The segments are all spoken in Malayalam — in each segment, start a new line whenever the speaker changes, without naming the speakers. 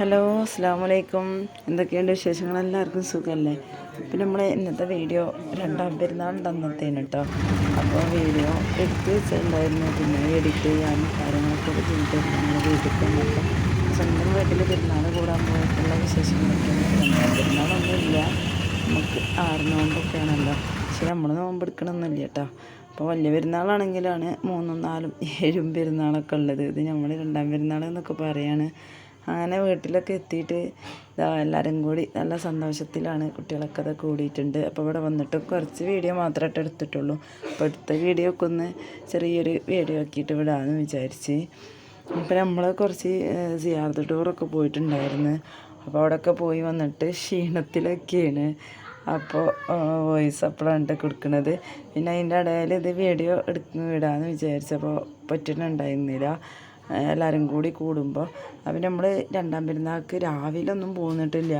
ഹലോ അസ്സാം വലൈക്കും എന്തൊക്കെയുണ്ട് വിശേഷങ്ങൾ? എല്ലാവർക്കും സുഖമല്ലേ അപ്പം നമ്മൾ ഇന്നത്തെ വീഡിയോ രണ്ടാം പെരുന്നാളുണ്ട് അന്നത്തേന് കേട്ടോ അപ്പോൾ വീഡിയോ എടുത്ത് വെച്ചിട്ടുണ്ടായിരുന്നു. പിന്നെ എഡിറ്റ് ചെയ്യാനും കാര്യങ്ങളൊക്കെ ചെയ്തിട്ട് നമ്മൾ വീട്ടിൽ വന്നപ്പോൾ സ്വന്തം വീട്ടിൽ പെരുന്നാൾ കൂടാൻ പോയിട്ടുള്ള വിശേഷങ്ങളൊക്കെ പെരുന്നാളൊന്നുമില്ല നമുക്ക് ആറ് നോമ്പൊക്കെയാണല്ലോ പക്ഷെ നമ്മൾ നോമ്പ് എടുക്കണമെന്നില്ല കേട്ടോ അപ്പോൾ വലിയ പെരുന്നാളാണെങ്കിലാണ് മൂന്നും നാലും ഏഴും പെരുന്നാളൊക്കെ ഉള്ളത്. ഇത് നമ്മൾ രണ്ടാം പെരുന്നാൾ എന്നൊക്കെ പറയാണ്. അങ്ങനെ വീട്ടിലൊക്കെ എത്തിയിട്ട് ഇതാ എല്ലാവരും കൂടി നല്ല സന്തോഷത്തിലാണ് കുട്ടികളൊക്കെ അത് കൂടിയിട്ടുണ്ട്. അപ്പോൾ ഇവിടെ വന്നിട്ട് കുറച്ച് വീഡിയോ മാത്രമായിട്ട് എടുത്തിട്ടുള്ളൂ. അപ്പോൾ എടുത്ത വീഡിയോ ഒക്കെ ഒന്ന് ചെറിയൊരു വീഡിയോ ആക്കിയിട്ട് വിടാമെന്ന് വിചാരിച്ച്. അപ്പോൾ നമ്മൾ കുറച്ച് സിയാർത്ത് ടൂറൊക്കെ പോയിട്ടുണ്ടായിരുന്നു. അപ്പോൾ അവിടെയൊക്കെ പോയി വന്നിട്ട് ക്ഷീണത്തിലൊക്കെയാണ്. അപ്പോൾ വോയിസ് അപ്പോഴാണ് കൊടുക്കുന്നത് പിന്നെ അതിന്റെ ഇടയിൽ ഇത് വീഡിയോ എടുക്കുന്ന വിടാമെന്ന് വിചാരിച്ചപ്പോൾ പറ്റുന്നുണ്ടായിരുന്നില്ല. എല്ലാവരും കൂടി കൂടുമ്പോൾ അപ്പം നമ്മൾ രണ്ടാം പെരുന്നാൾക്ക് രാവിലെ ഒന്നും പോന്നിട്ടില്ല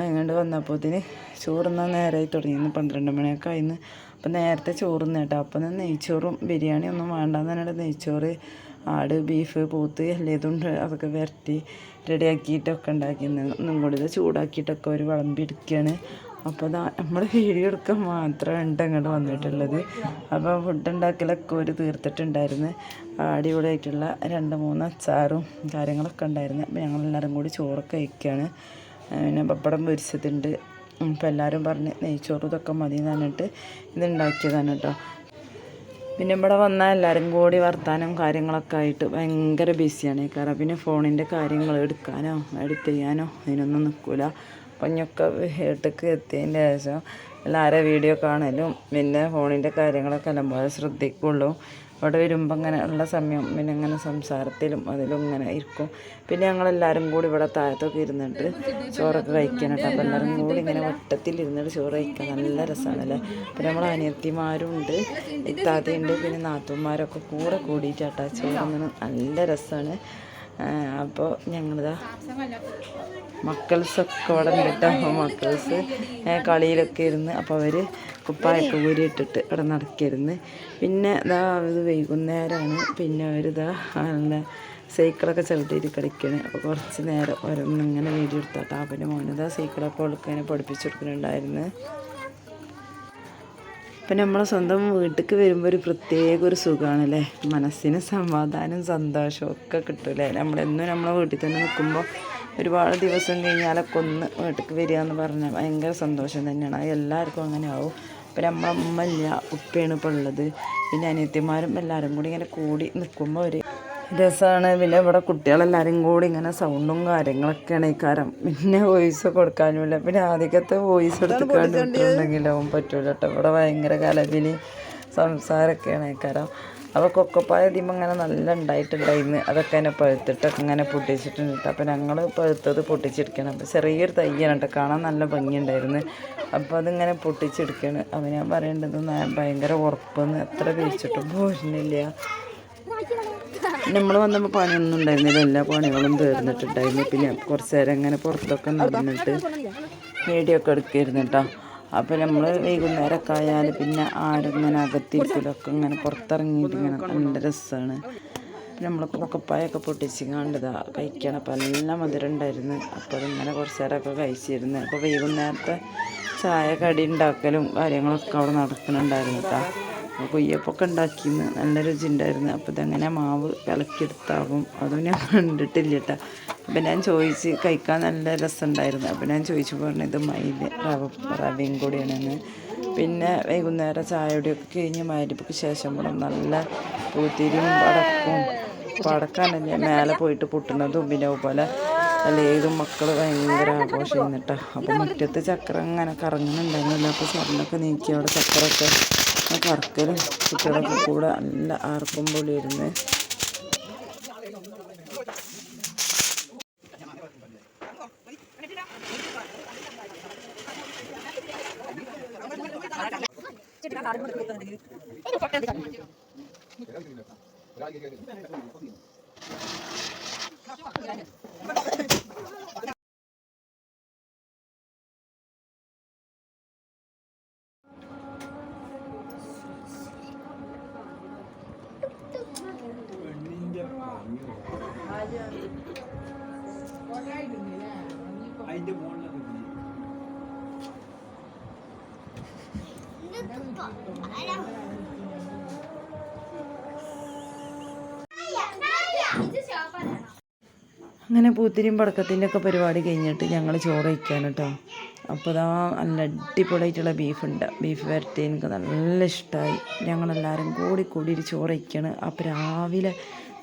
എങ്ങോട്ട് വന്നപ്പോത്തിന് ചോറുന്ന നേരമായി തുടങ്ങിയിരുന്നു പന്ത്രണ്ട് മണിയൊക്കെ ആയിരുന്നു അപ്പം നേരത്തെ ചോറുന്ന കേട്ടോ. അപ്പം നെയ്ച്ചോറും ബിരിയാണി ഒന്നും വേണ്ടെന്ന് പറഞ്ഞിട്ട് നെയ്ച്ചോറ് ആട് ബീഫ് പോത്ത് ഇതുണ്ട് അതൊക്കെ വരട്ടി റെഡിയാക്കിയിട്ടൊക്കെ ഉണ്ടാക്കി ഒന്നും കൂടി ഇത് ചൂടാക്കിയിട്ടൊക്കെ ഒരു വിളമ്പി എടുക്കുകയാണ് അപ്പോൾ ഇതാ നമ്മൾ വീഡിയോ എടുക്കാൻ ഉണ്ട് അങ്ങോട്ട് വന്നിട്ടുള്ളത്. അപ്പോൾ ഫുഡ് ഉണ്ടാക്കലൊക്കെ ഒരു തീർത്തിട്ടുണ്ടായിരുന്നു. അടിപൊളിയായിട്ടുള്ള രണ്ട് മൂന്ന് അച്ചാറും കാര്യങ്ങളൊക്കെ ഉണ്ടായിരുന്നു. അപ്പോൾ ഞങ്ങളെല്ലാവരും കൂടി ചോറൊക്കെ കഴിക്കുകയാണ് പിന്നെ പപ്പടം പൊരിച്ചതുണ്ട്. അപ്പോൾ എല്ലാവരും പറഞ്ഞ് നെയ്ച്ചോറ് ഇതൊക്കെ മതി എന്ന് പറഞ്ഞിട്ട് ഇത് ഉണ്ടാക്കിയതാണ് കേട്ടോ പിന്നെ ഇവിടെ വന്നാൽ എല്ലാവരും കൂടി വർത്താനം കാര്യങ്ങളൊക്കെ ആയിട്ട് ഭയങ്കര ബിസിയാണ് കാരണം പിന്നെ ഫോണിന്റെ കാര്യങ്ങൾ എടുക്കാനോ എഡിറ്റ് ചെയ്യാനോ അതിനൊന്നും നിൽക്കില്ല അപ്പം ഞൊക്കെ വീട്ടിലേക്ക് എത്തിയതിന്റെ ശേഷം എല്ലാവരും വീഡിയോ കാണലും പിന്നെ ഫോണിന്റെ കാര്യങ്ങളൊക്കെ നല്ലപോലെ ശ്രദ്ധിക്കുള്ളൂ. അവിടെ വരുമ്പോൾ അങ്ങനെ ഉള്ള സമയം പിന്നെ ഇങ്ങനെ സംസാരത്തിലും അതിലും ഇങ്ങനെ ഇരിക്കും. പിന്നെ ഞങ്ങളെല്ലാവരും കൂടി ഇവിടെ താഴത്തൊക്കെ ഇരുന്നിട്ട് ചോറൊക്കെ കഴിക്കാനായിട്ട് കേട്ടോ. അപ്പോൾ എല്ലാവരും കൂടി ഇങ്ങനെ വട്ടത്തിൽ ഇരുന്നിട്ട് ചോറ് കഴിക്കാൻ നല്ല രസമാണല്ലേ? പിന്നെ നമ്മൾ അനിയത്തിമാരും ഉണ്ട് ഇത്താത്തയുണ്ട് പിന്നെ നാത്തൂന്മാരൊക്കെ കൂടെ കൂടിയിട്ടാട്ടോ ചോറ് നല്ല രസമാണ്. അപ്പോൾ ഞങ്ങളിതാ മക്കൾസൊക്കെ ഉണ്ട് കേട്ടോ മക്കൾസ് കളിയിലൊക്കെ ഇരുന്ന് അപ്പോൾ അവർ കുപ്പായൊക്കെ ഊരിയിട്ടിട്ട് ഇവിടെ നടക്കിയിരുന്ന് പിന്നെ ഇതാ ഇത് വൈകുന്നേരമാണ് പിന്നെ അവരിതാ നല്ല സൈക്കിളൊക്കെ ചവിട്ടിയിട്ട് കളിക്കണ് അപ്പോൾ കുറച്ച് നേരം ഓരോന്നിങ്ങനെ വീഡിയോ എടുത്താട്ടാ. അവന്റെ മോനതാ സൈക്കിളൊക്കെ കൊടുക്കാൻ പഠിപ്പിച്ചു കൊടുക്കുന്നുണ്ടായിരുന്നു അപ്പം നമ്മൾ സ്വന്തം വീട്ടിലേക്ക് വരുമ്പോൾ ഒരു പ്രത്യേക ഒരു സുഖമാണല്ലേ മനസ്സിന് സമാധാനം സന്തോഷവും ഒക്കെ കിട്ടൂലേ നമ്മളെന്നും നമ്മളെ വീട്ടിൽ തന്നെ നിൽക്കുമ്പോൾ ഒരുപാട് ദിവസം കഴിഞ്ഞാലൊക്കെ ഒന്ന് വീട്ടിലേക്ക് വരിക എന്ന് പറഞ്ഞാൽ ഭയങ്കര സന്തോഷം തന്നെയാണ്. എല്ലാവർക്കും അങ്ങനെ ആവും. അപ്പം നമ്മളെ അമ്മ ഇല്ല ഉപ്പയാണ് ഇപ്പോൾ ഉള്ളത്. പിന്നെ അനിയത്തിമാരും എല്ലാവരും കൂടി ഇങ്ങനെ കൂടി നിൽക്കുമ്പോൾ ഒരു രസമാണ് പിന്നെ ഇവിടെ കുട്ടികളെല്ലാവരും കൂടി ഇങ്ങനെ സൗണ്ടും കാര്യങ്ങളൊക്കെയാണ് ഈ കാരം പിന്നെ വോയിസ് കൊടുക്കാനുമില്ല. പിന്നെ ആദ്യത്തെ വോയിസ് എടുത്തിട്ടുണ്ടെങ്കിലും പറ്റൂല കേട്ടോ ഇവിടെ ഭയങ്കര കലപിനി സംസാരമൊക്കെയാണ് ഈ കാരം അപ്പോൾ കൊക്കപ്പായ ഇതിമ്പോൾ ഇങ്ങനെ നല്ല ഉണ്ടായിട്ടുണ്ടായിരുന്നു. അതൊക്കെ അതിനെ പഴുത്തിട്ടൊക്കെ ഇങ്ങനെ പൊട്ടിച്ചിട്ടുണ്ട് കേട്ടോ അപ്പോൾ ഞങ്ങൾ പഴുത്തത് പൊട്ടിച്ചെടുക്കണം അപ്പോൾ ചെറിയൊരു തയ്യാണ് കേട്ടോ കാണാൻ നല്ല ഭംഗിയുണ്ടായിരുന്നു. അപ്പോൾ അതിങ്ങനെ പൊട്ടിച്ചെടുക്കുകയാണ് അപ്പോൾ ഞാൻ പറയേണ്ടത് ഭയങ്കര ഉറപ്പെന്ന്. എത്ര പിരിച്ചിട്ടും പോരുന്നില്ല. നമ്മൾ വന്നപ്പോൾ പണിയൊന്നും ഉണ്ടായിരുന്നില്ല. എല്ലാ പണികളും തീർന്നിട്ടുണ്ടായിരുന്നു. പിന്നെ കുറച്ച് നേരം അങ്ങനെ പുറത്തൊക്കെ നടന്നിട്ട് വീഡിയോ ഒക്കെ എടുക്കായിരുന്നു കേട്ടോ അപ്പോൾ നമ്മൾ വൈകുന്നേരമൊക്കെ ആയാൽ പിന്നെ ആരും ഇങ്ങനെ അകത്തിരിക്കലൊക്കെ ഇങ്ങനെ പുറത്തിറങ്ങിയിട്ട് ഇങ്ങനെ നല്ല രസമാണ് നമ്മൾ കൊക്കപ്പായൊക്കെ പൊട്ടിച്ച് കണ്ടതാ കഴിക്കണം. അപ്പോൾ നല്ല മധുരം ഉണ്ടായിരുന്നു. അപ്പോൾ ഇങ്ങനെ കുറച്ച് നേരമൊക്കെ കഴിച്ചിരുന്നു. അപ്പോൾ വൈകുന്നേരത്തെ ചായ കടി ഉണ്ടാക്കലും കാര്യങ്ങളൊക്കെ അവിടെ നടക്കുന്നുണ്ടായിരുന്നു കേട്ടോ കുയ്യപ്പൊക്കെ ഉണ്ടാക്കിയെന്ന് നല്ല രുചി ഉണ്ടായിരുന്നു അപ്പോൾ ഇതെങ്ങനെ മാവ് കലക്കിയെടുത്താവും അതും ഞാൻ കണ്ടിട്ടില്ല കേട്ടോ അപ്പം ഞാൻ ചോദിച്ച് കഴിക്കാൻ നല്ല രസമുണ്ടായിരുന്നു അപ്പം ഞാൻ ചോദിച്ചു ഇത് മൈദ റവ റവയും കൂടിയാണെന്ന്. പിന്നെ വൈകുന്നേരം ചായയുടെയൊക്കെ കഴിഞ്ഞ് മാരിപ്പിക്ക് ശേഷം ഇവിടെ നല്ല പൂത്തിരിയും പടക്കും പടക്കാനല്ലേ മേലെ പോയിട്ട് പൊട്ടുന്നതും പിന്നെ അതുപോലെ ഏതും മക്കൾ ഭയങ്കര ആഘോഷം ചെയ്യുന്നിട്ടാ അപ്പോൾ മുറ്റത്ത് ചക്രം അങ്ങനെ കറങ്ങുന്നുണ്ടായിരുന്നില്ല. അപ്പോൾ സ്വർണമൊക്കെ നീക്കി അവിടെ ചക്രമൊക്കെ പറക്കലും കുട്ടികളൊക്കെ കൂടെ നല്ല ആർക്കുമ്പോളിരുന്ന് ഇരുന്ന്
അതിന്റെ
അങ്ങനെ പൂത്തിരിയും പടക്കത്തിന്റെ ഒക്കെ പരിപാടി കഴിഞ്ഞിട്ട് ഞങ്ങൾ ചോറ് വയ്ക്കാൻ കേട്ടോ. അപ്പോൾ ഇതാ നല്ല അടിപൊളിയായിട്ടുള്ള ബീഫുണ്ട് ബീഫ് വരട്ടി എനിക്ക് നല്ല ഇഷ്ടമായി ഞങ്ങളെല്ലാവരും കൂടി കൂടി ഒരു ചോറ് വയ്ക്കണം അപ്പോൾ രാവിലെ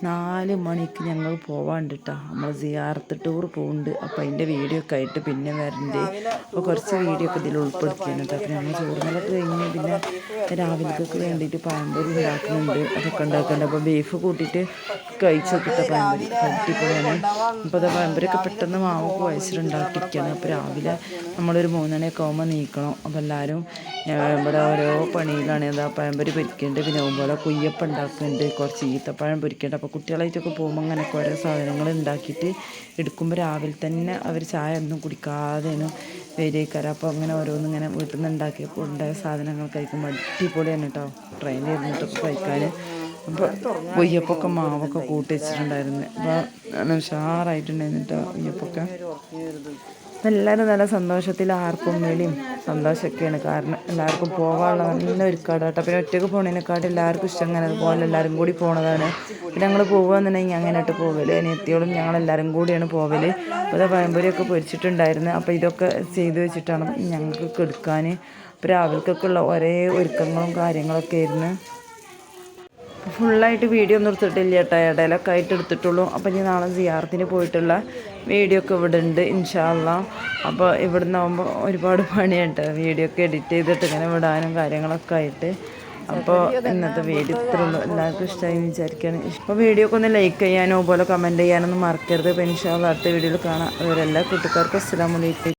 നാല് മണിക്ക് ഞങ്ങൾ പോവാണ്ട് കേട്ടോ നമ്മൾ സിയാർത്ത് ടൂർ പോകുന്നുണ്ട് അപ്പോൾ അതിന്റെ വീഡിയോ ഒക്കെ ആയിട്ട് പിന്നെ വരണ്ട്. അപ്പോൾ കുറച്ച് വീഡിയോ ഒക്കെ ഇതിൽ ഉൾപ്പെടുത്തിയാണ്. കേട്ടോ അപ്പോൾ ഞങ്ങൾ ചോറുകളൊക്കെ കഴിഞ്ഞ് പിന്നെ രാവിലേക്കൊക്കെ വേണ്ടിയിട്ട് പഴംപൊരി ഉണ്ടാക്കുന്നുണ്ട്. അതൊക്കെ ഉണ്ടാക്കുന്നുണ്ട് അപ്പോൾ ബീഫ് കൂട്ടിയിട്ട് കഴിച്ച് നോക്കിയിട്ട് പഴംപൊരി അടിപൊളിയാണ്. അപ്പോൾ അത് പഴംപൊരിയൊക്കെ പെട്ടെന്ന് മാവൊക്കെ വയസ്സിലുണ്ടാക്കിയിരിക്കുകയാണ്. അപ്പോൾ രാവിലെ നമ്മളൊരു മൂന്നണിയൊക്കെ ആകുമ്പോൾ നീക്കണം. അപ്പോൾ എല്ലാവരും ഇവിടെ ഓരോ പണിയിലാണ്. എന്താ പഴംപൊരി പൊരിക്കേണ്ടത് പിന്നെ അതുപോലെ കുയ്യപ്പം ഉണ്ടാക്കുന്നുണ്ട് കുറച്ച് ഈത്തപ്പഴം പൊരിക്കേണ്ടത് അപ്പോൾ കുട്ടികളായിട്ടൊക്കെ പോകുമ്പോൾ അങ്ങനെയൊക്കെ ഓരോ സാധനങ്ങൾ ഉണ്ടാക്കിയിട്ട് എടുക്കുമ്പോൾ രാവിലെ തന്നെ അവർ ചായ ഒന്നും കുടിക്കാതെയാണ് വരികയ്ക്കാരം അപ്പോൾ അങ്ങനെ ഓരോന്നും ഇങ്ങനെ വീട്ടിൽ നിന്ന് ഉണ്ടാക്കിയപ്പോൾ ഉണ്ടായ സാധനങ്ങൾ കഴിക്കുമ്പോൾ അടിപൊളിയാണ് കേട്ടോ. ട്രെയിനിൽ ഇരുന്നിട്ടൊക്കെ കഴിക്കാൻ. കൊയ്യപ്പൊക്കെ മാവൊക്കെ കൂട്ടി വെച്ചിട്ടുണ്ടായിരുന്നു. അപ്പോൾ നല്ല ഉഷാറായിട്ടുണ്ടായിരുന്നു കേട്ടോ കൊയ്യപ്പൊക്കെ എല്ലാവരും നല്ല സന്തോഷത്തിൽ ആർക്കും വിളിയും സന്തോഷമൊക്കെയാണ്. കാരണം എല്ലാവർക്കും പോകാനുള്ള നല്ല ഒരുക്കാട് കേട്ടോ പിന്നെ ഒറ്റയ്ക്ക് പോണതിനെക്കാട്ടും എല്ലാവർക്കും ഇഷ്ടം അങ്ങനെ അതുപോലെ എല്ലാവരും കൂടി പോണതാണ്. പിന്നെ ഞങ്ങൾ പോകുകയെന്നുണ്ടെങ്കിൽ അങ്ങനെയായിട്ട് പോകൽ അനിയത്തിയോളും ഞങ്ങളെല്ലാവരും കൂടിയാണ് പോകൽ അപ്പോൾ പഴംപൊരിയൊക്കെ പൊരിച്ചിട്ടുണ്ടായിരുന്നു. അപ്പോൾ ഇതൊക്കെ ചെയ്ത് വെച്ചിട്ടാണ് ഞങ്ങൾക്ക് എടുക്കാൻ അപ്പോൾ രാവിലേക്കൊക്കെ ഉള്ള ഒരേ ഒരുക്കങ്ങളും കാര്യങ്ങളൊക്കെ ആയിരുന്നു. ഫുള്ളായിട്ട് വീഡിയോ ഒന്നും എടുത്തിട്ടില്ല കേട്ടോ. ഇടയിലൊക്കെ ആയിട്ട് എടുത്തിട്ടുള്ളൂ. അപ്പോൾ ഇനി നാളെ സിയാറത്തിന് പോയിട്ടുള്ള വീഡിയോ ഒക്കെ ഇവിടെ ഉണ്ട് ഇൻഷാല്ല അപ്പോൾ ഇവിടുന്ന് ആകുമ്പോൾ ഒരുപാട് പണിയുണ്ട് വീഡിയോ ഒക്കെ എഡിറ്റ് ചെയ്തിട്ട് ഇങ്ങനെ വിടാനും കാര്യങ്ങളൊക്കെ ആയിട്ട്. അപ്പോൾ ഇന്നത്തെ വീഡിയോ ഇത്രേ ഉള്ളൂ. എല്ലാവർക്കും ഇഷ്ടമായി വിചാരിക്കുകയാണ് ഇപ്പോൾ വീഡിയോ ഒക്കെ ഒന്ന് ലൈക്ക് ചെയ്യാനോ പോലെ കമന്റ് ചെയ്യാനൊന്നും മറക്കരുത്. അപ്പോൾ ഇൻഷാല്ല അടുത്ത വീഡിയോയിൽ കാണാം. അവരെല്ലാ കൂട്ടുകാർക്കും അസ്സലാമലൈക്കും